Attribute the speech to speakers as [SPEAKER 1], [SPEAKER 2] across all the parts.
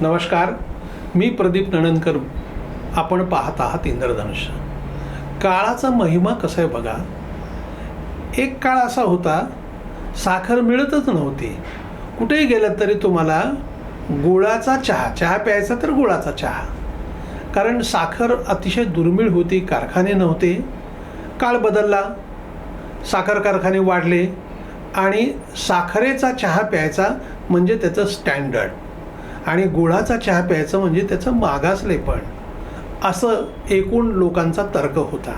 [SPEAKER 1] नमस्कार मी प्रदीप नणनकर आपण पाहत आहात इंद्रधनुष्य. काळाचा महिमा कसा आहे बघा? एक काळ असा होता साखर मिळतच नव्हती. कुठेही गेलं तरी तुम्हाला गुळाचा चहा चहा प्यायचा तर गुळाचा चहा. कारण साखर अतिशय दुर्मिळ होती कारखाने नव्हते. काळ बदलला साखर कारखाने वाढले आणि साखरेचा चहा प्यायचा म्हणजे त्याचं स्टँडर्ड आणि गुळाचा चहा प्यायचं म्हणजे त्याचं मागासलेपण असं एकूण लोकांचा तर्क होता.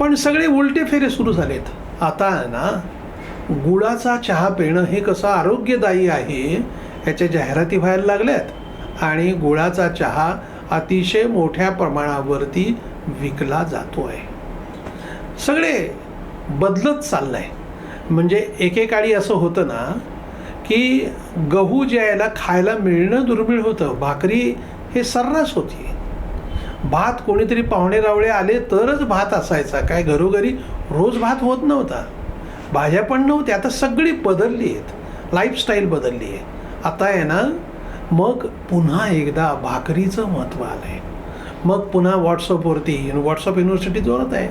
[SPEAKER 1] पण सगळे उलटे फेरे सुरू झालेत. आता ना गुळाचा चहा पिणं हे कसं आरोग्यदायी आहे याच्या जाहिराती व्हायला लागल्यात. आणि गुळाचा चहा अतिशय मोठ्या प्रमाणावरती विकला जातो आहे सगळे बदलत चाललं आहे म्हणजे एकेकाळी असं होतं ना की गहू जे आहेला खायला मिळणं दुर्मिळ होतं. भाकरी हे सर्रास होती. भात कोणीतरी पाहुणे रावळे आले तरच भात असायचा. काय घरोघरी रोज भात होत नव्हता. भाज्या पण नव्हत्या. आता सगळी बदलली आहेत. लाईफस्टाईल बदलली आहे. आता आहे ना मग पुन्हा एकदा भाकरीचं महत्त्व आलं आहे मग पुन्हा व्हॉट्सअपवरती व्हॉट्सअप युनिव्हर्सिटी जोरात आहे.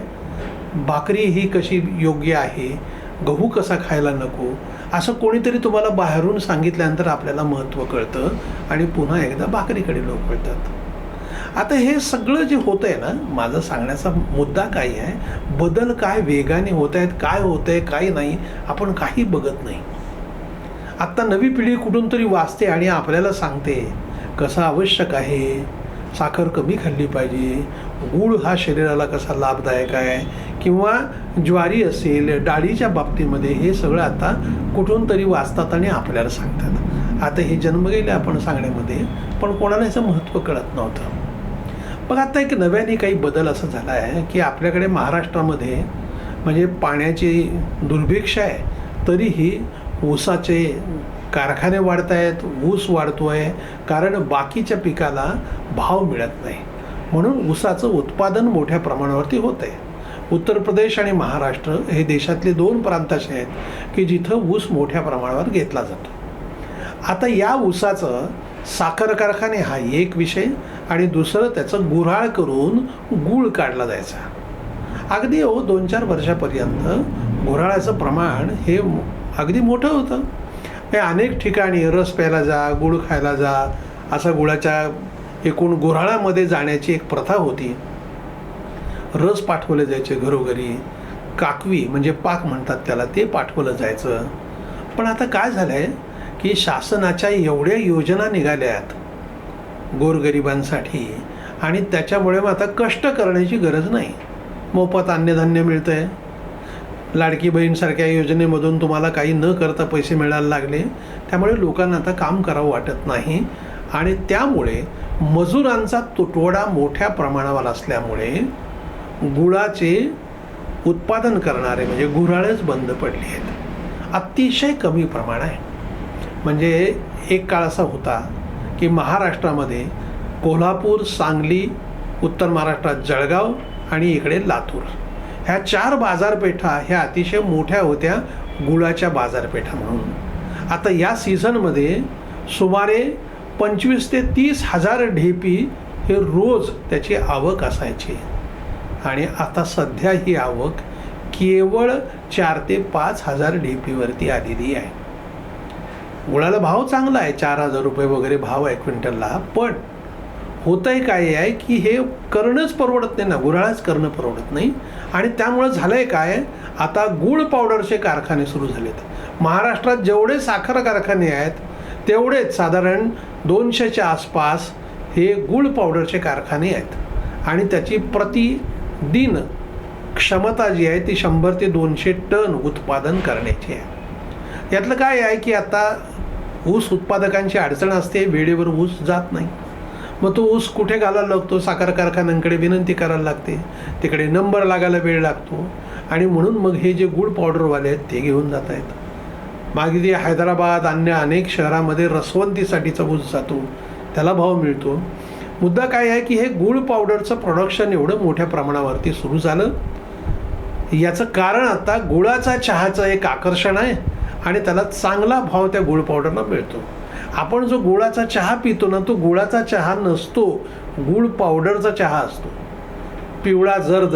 [SPEAKER 1] भाकरी ही कशी योग्य आहे? गहू कसा खायला नको? असं कोणीतरी तुम्हाला बाहेरून सांगितल्यानंतर आपल्याला महत्त्व कळतं आणि पुन्हा एकदा भाकरीकडे लोक कळतात आता हे सगळं जे होतं आहे ना माझा सांगण्याचा मुद्दा काय आहे. बदल काय वेगाने होत आहेत काय होत आहे काय नाही आपण काही बघत नाही. आत्ता नवी पिढी कुठून तरी वाचते आणि आपल्याला सांगते कसं आवश्यक आहे? साखर कमी खाल्ली पाहिजे. गूळ हा शरीराला कसा लाभदायक आहे? किंवा ज्वारी असेल डाळीच्या बाबतीमध्ये हे सगळं आता कुठून तरी वाचतात आणि आपल्याला सांगतात. आता हे जन्म गेले आपण सांगण्यामध्ये पण कोणाला याचं महत्त्व कळत नव्हतं. मग आता एक नव्याने काही बदल असं झाला आहे की आपल्याकडे महाराष्ट्रामध्ये म्हणजे पाण्याची दुर्भिक्ष आहे तरीही ऊसाचे कारखाने वाढत आहेत ऊस वाढतो आहे कारण बाकीच्या पिकाला भाव मिळत नाही. म्हणून ऊसाचं उत्पादन मोठ्या प्रमाणावरती होत आहे उत्तर प्रदेश आणि महाराष्ट्र हे देशातले दोन प्रांत असे आहेत की जिथं ऊस मोठ्या प्रमाणावर घेतला जातो. आता या ऊसाचं साखर कारखाने हा एक विषय आणि दुसरं त्याचं गुऱ्हाळ करून गूळ काढला जायचा. अगदी हो दोन चार वर्षापर्यंत गुऱ्हाळाचं प्रमाण हे अगदी मोठं होतं. अनेक ठिकाणी रस प्यायला जा गुळ खायला जा असा गुळाच्या एकूण गुऱ्हाळामध्ये जाण्याची एक प्रथा होती. रस पाठवले जायचे घरोघरी. काकवी म्हणजे पाक म्हणतात त्याला ते पाठवलं जायचं. पण आता काय झालं आहे की शासनाच्या एवढ्या योजना निघाल्यात गोरगरिबांसाठी आणि त्याच्यामुळे मग आता कष्ट करण्याची गरज नाही. मोफत अन्नधान्य मिळतं आहे लाडकी बहीणसारख्या योजनेमधून तुम्हाला काही न करता पैसे मिळायला लागले. त्यामुळे लोकांना आता काम करावं वाटत नाही. आणि त्यामुळे मजुरांचा तुटवडा मोठ्या प्रमाणावर असल्यामुळे गुळाचे उत्पादन करणारे म्हणजे गुऱ्हाळच बंद पडले आहेत. अतिशय कमी प्रमाण आहे. म्हणजे एक काळ असा होता की महाराष्ट्रामध्ये कोल्हापूर सांगली उत्तर महाराष्ट्रात जळगाव आणि इकडे लातूर. ह्या चार बाजारपेठा ह्या अतिशय मोठ्या होत्या गुळाच्या बाजारपेठा म्हणून. आता या सीझनमध्ये सुमारे पंचवीस ते तीस हजार ढेपी हे रोज त्याची आवक असायची. आणि आता सध्या ही आवक केवळ चार ते पाच हजार डी पीवरती आलेली आहे. गुळाला भाव चांगला आहे चार हजार रुपये वगैरे भाव आहे क्विंटलला पण होतंय काय आहे की हे करणंच परवडत नाही ना गुराळाच करणं परवडत नाही. आणि त्यामुळं झालं आहे काय आता गुळ पावडरचे कारखाने सुरू झालेत. महाराष्ट्रात जेवढे साखर कारखाने आहेत तेवढेच साधारण दोनशेच्या आसपास हे गुळ पावडरचे कारखाने आहेत. आणि त्याची प्रति दिन क्षमता जी आहे ती शंभर ते दोनशे टन उत्पादन करण्याची आहे. यातलं काय आहे की आता ऊस उत्पादकांची अडचण असते वेळेवर ऊस जात नाही. मग तो ऊस कुठे घालायला लागतो? साखर कारखान्यांकडे विनंती करायला लागते. तिकडे नंबर लागायला वेळ लागतो. आणि म्हणून मग हे जे गुड पावडरवाले आहेत ते घेऊन जात आहेत. मागे जे हैदराबाद अन्य अनेक शहरामध्ये रसवंतीसाठीचा ऊस जातो त्याला भाव मिळतो. मुद्दा काय आहे की हे गुळ पावडरचं प्रोडक्शन एवढं मोठ्या प्रमाणावरती सुरू झालं. याचं कारण आता गुळाचा चहाचं एक आकर्षण आहे आणि त्याला चांगला भाव त्या गुळ पावडरला मिळतो. आपण जो गुळाचा चहा पितो ना तो गुळाचा चहा नसतो गुळ पावडरचा चहा असतो. पिवळा जर्द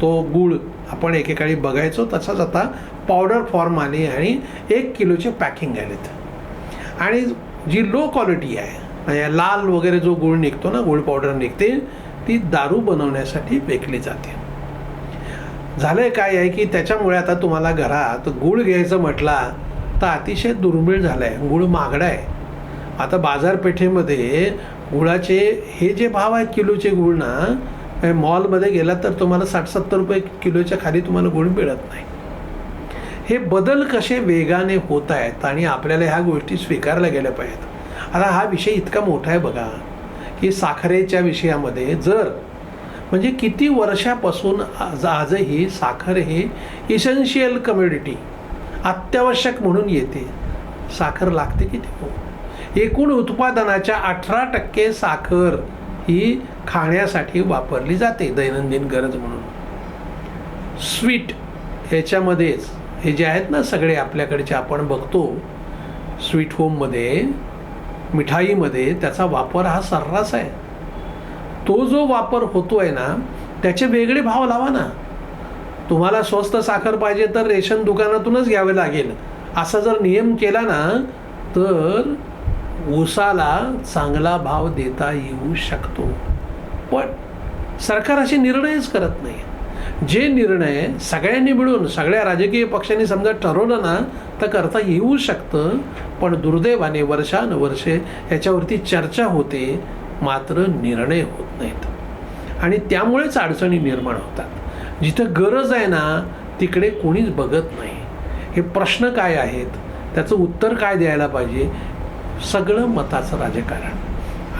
[SPEAKER 1] तो गुळ आपण एकेकाळी बघायचो तसाच आता पावडर फॉर्म आली आणि एक किलोचे पॅकिंग आलेत. आणि जी लो क्वालिटी आहे लाल वगैरे जो गुळ निघतो ना गुळ पावडर निघते ती दारू बनवण्यासाठी विकली जाते. झालंय काय आहे की त्याच्यामुळे आता तुम्हाला घरात गुळ घ्यायचं म्हटला तर अतिशय दुर्मिळ झालं आहे गुळ महागडा आहे. आता बाजारपेठेमध्ये गुळाचे हे जे भाव आहेत किलोचे गुळ ना मॉलमध्ये गेला तर तुम्हाला साठ सत्तर रुपये किलोच्या खाली तुम्हाला गुळ मिळत नाही. हे बदल कसे वेगाने होत आहेत आणि आपल्याला ह्या गोष्टी स्वीकारल्या गेल्या पाहिजेत? आता हा विषय इतका मोठा आहे बघा की साखरेच्या विषयामध्ये जर म्हणजे किती वर्षापासून आज आजही साखर हे इसेन्शियल कम्युनिटी अत्यावश्यक म्हणून येते. साखर लागते किती हो? एकूण उत्पादनाच्या अठरा टक्के साखर ही खाण्यासाठी वापरली जाते दैनंदिन गरज म्हणून. स्वीट ह्याच्यामध्येच हे जे आहेत ना सगळे आपल्याकडचे आपण बघतो स्वीट होममध्ये मिठाईमध्ये त्याचा वापर हा सर्रास आहे. तो जो वापर होतो आहे ना त्याचे वेगळे भाव लावा ना. तुम्हाला स्वस्त साखर पाहिजे तर रेशन दुकानातूनच घ्यावे लागेल. असा जर नियम केला ना तर ऊसाला चांगला भाव देता येऊ शकतो. पण सरकार असे निर्णयच करत नाही. जे निर्णय सगळ्यांनी मिळून सगळ्या राजकीय पक्षांनी समजा ठरवलं ना तर करता येऊ शकतं पण दुर्दैवाने वर्षानुवर्षे याच्यावरती चर्चा होते मात्र निर्णय होत नाहीत. आणि त्यामुळेच अडचणी निर्माण होतात. जिथं गरज आहे ना तिकडे कोणीच बघत नाही. हे प्रश्न काय आहेत? त्याचं उत्तर काय द्यायला पाहिजे? सगळं मताचं राजकारण.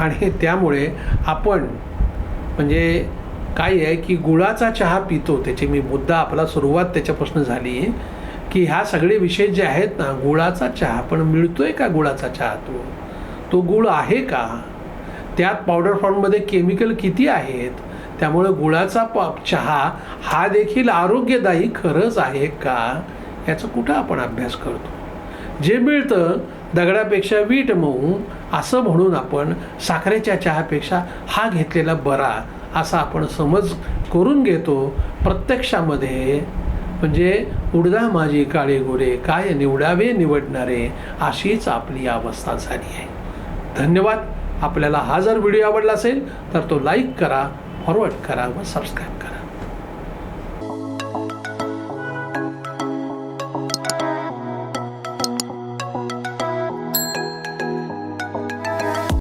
[SPEAKER 1] आणि त्यामुळे आपण म्हणजे काय आहे की गुळाचा चहा पितो त्याची मी मुद्दा आपला सुरुवात त्याच्यापासून झाली. की ह्या सगळे विषय जे आहेत ना गुळाचा चहा पण मिळतोय का गुळाचा चहा तो? तो गुळ आहे का? त्यात पावडर फॉर्ममध्ये केमिकल किती आहेत? त्यामुळे गुळाचा प चहा हा देखील आरोग्यदायी खरंच आहे का? याचा कुठं आपण अभ्यास करतो? जे मिळतं दगडापेक्षा वीट मऊ असं म्हणून आपण साखरेच्या चहापेक्षा हा घेतलेला बरा असा आपण समज करून घेतो प्रत्यक्षामध्ये. म्हणजे उडदा माझी काळे गोरे काय निवडावे निवडणारे अशीच आपली अवस्था झाली आहे. धन्यवाद. आपल्याला हा जर व्हिडिओ आवडला असेल तर तो लाईक करा फॉरवर्ड करा व सबस्क्राईब करा.